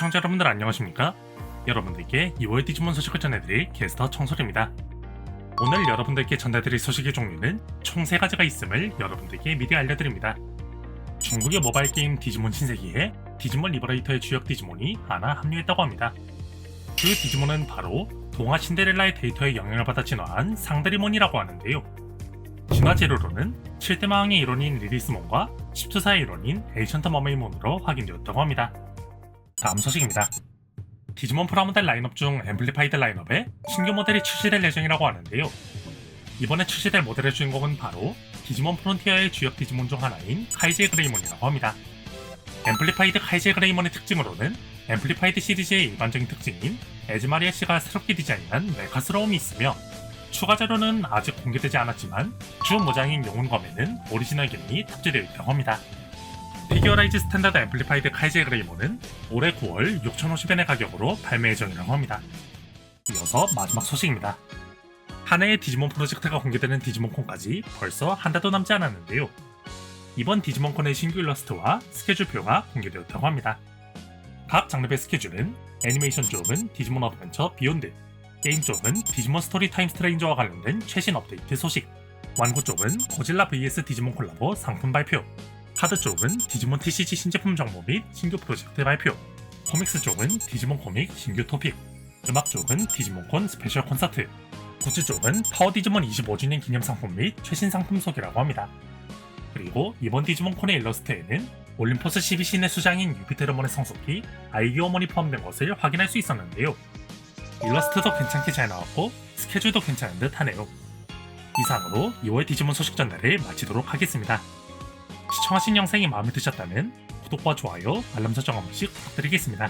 시청자 여러분들 안녕하십니까? 여러분들께 2월 디지몬 소식을 전해드릴 게스터 청솔입니다. 오늘 여러분들께 전해드릴 소식의 종류는 총 3가지가 있음을 여러분들께 미리 알려드립니다. 중국의 모바일 게임 디지몬 신세기에 디지몬 리버레이터의 주역 디지몬이 하나 합류했다고 합니다. 그 디지몬은 바로 동화 신데렐라의 데이터에 영향을 받아 진화한 상드리몬이라고 하는데요. 진화 재료로는 7대 마왕의 일원인 리리스몬과 10투사의 일원인 에이션트 머메이몬으로 확인되었다고 합니다. 다음 소식입니다. 디지몬 프라모델 라인업 중 앰플리파이드 라인업에 신규 모델이 출시될 예정이라고 하는데요. 이번에 출시될 모델의 주인공은 바로 디지몬 프론티어의 주역 디지몬 중 하나인 카이제 그레이몬이라고 합니다. 앰플리파이드 카이제 그레이몬의 특징으로는 앰플리파이드 시리즈의 일반적인 특징인 에즈마리아 씨가 새롭게 디자인한 메카스러움이 있으며 추가 자료는 아직 공개되지 않았지만 주 모장인 영혼 검에는 오리지널 기능이 탑재되어 있다고 합니다. 피규어라이즈 스탠다드 앰플리파이드 카이제 그레이몬은 올해 9월 6,050엔의 가격으로 발매 예정이라고 합니다. 이어서 마지막 소식입니다. 한 해의 디지몬 프로젝트가 공개되는 디지몬콘까지 벌써 한 달도 남지 않았는데요. 이번 디지몬콘의 신규 일러스트와 스케줄표가 공개되었다고 합니다. 각 장르의 스케줄은 애니메이션 쪽은 디지몬 어드벤처 비욘드, 게임 쪽은 디지몬 스토리 타임 스트레인저와 관련된 최신 업데이트 소식, 완구 쪽은 고질라 vs 디지몬 콜라보 상품 발표, 카드 쪽은 디지몬 TCG 신제품 정보 및 신규 프로젝트 발표, 코믹스 쪽은 디지몬 코믹 신규 토픽, 음악 쪽은 디지몬콘 스페셜 콘서트, 굿즈 쪽은 파워 디지몬 25주년 기념 상품 및 최신 상품 소개라고 합니다. 그리고 이번 디지몬콘의 일러스트에는 올림포스 12신의 수장인 유피테르몬의 성속기 아이기어몬이 포함된 것을 확인할 수 있었는데요. 일러스트도 괜찮게 잘 나왔고 스케줄도 괜찮은 듯 하네요. 이상으로 2월 디지몬 소식 전달을 마치도록 하겠습니다. 시청하신 영상이 마음에 드셨다면 구독과 좋아요, 알람 설정 한 번씩 부탁드리겠습니다.